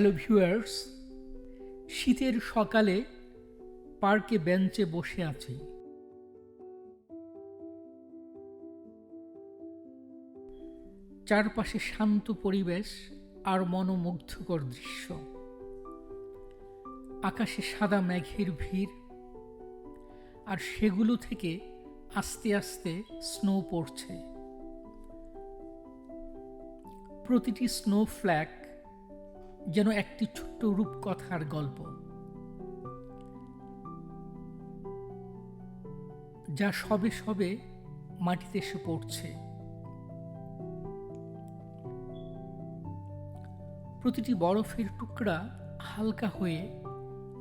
Hello viewers, শীতের সকালে পার্কে বেঞ্চে বসে আছি। চারপাশে শান্ত পরিবেশ আর মনোমুগ্ধকর দৃশ্য। আকাশে সাদা মেঘের ভিড়, আর সেগুলো থেকে আস্তে আস্তে স্নো পড়ছে। প্রতিটি স্নো ফ্ল্যাক যেন একটি ছোট্ট রূপকথার গল্প। যা সবে সবে মাটিতে এসে পড়ছে। প্রতিটি বরফের টুকরা হালকা হয়ে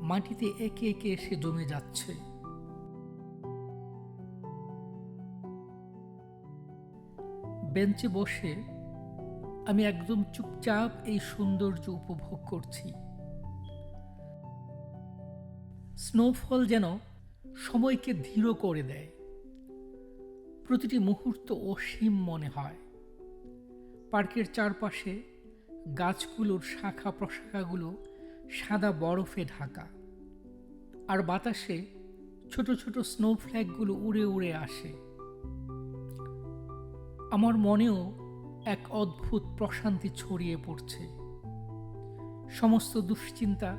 মাটিতে একে একে এসে জমে যাচ্ছে। বেঞ্চে বসে আমি একদম চুপচাপ এই সৌন্দর্য উপভোগ করছি। স্নোফল যেন সময়কে ধীর করে দেয়। প্রতিটি মুহূর্ত অসীম মনে হয়। পার্কের চারপাশে গাছগুলোর শাখা প্রশাখাগুলো সাদা বরফে ঢাকা। আর বাতাসে ছোট ছোট স্নোফ্ল্যাগগুলো উড়ে উড়ে আসে। আমার মনেও এক অদ্ভুত প্রশান্তি ছড়িয়ে পড়ছে। সমস্ত দুশ্চিন্তা,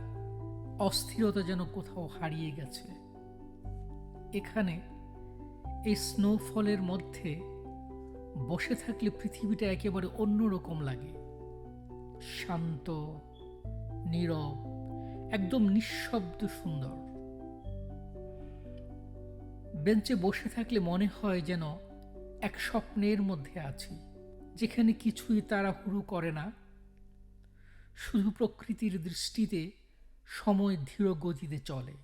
অস্থিরতা যেন কোথাও হারিয়ে গেছে। এখানে এই স্নোফলের মধ্যে বসে থাকলে পৃথিবীটা একেবারে অন্যরকম লাগে। শান্ত, নীরব, একদম নিঃশব্দ সুন্দর। বেঞ্চে বসে থাকলে মনে হয় যেন এক স্বপ্নের মধ্যে আছি। যেখানে কিছুই তারা তাড়াহুড়ো করে না, শুধু প্রকৃতির দৃষ্টিতে সময় ধীর গতিতে চলে।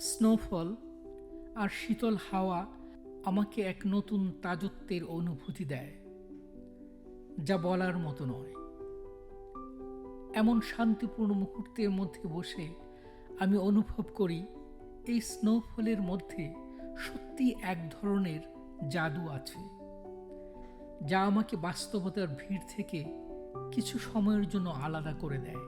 স্নোফল আর শীতল হাওয়া আমাকে এক নতুন তাজত্বের অনুভূতি দেয়, যা বলার মতো নয়। এমন শান্তিপূর্ণ মুহূর্তের মধ্যে বসে আমি অনুভব করি, এই স্নোফলের মধ্যে সত্যি এক ধরনের জাদু আছে, যা আমাকে বাস্তবতার ভিড় থেকে কিছু সময়ের জন্য আলাদা করে দেয়।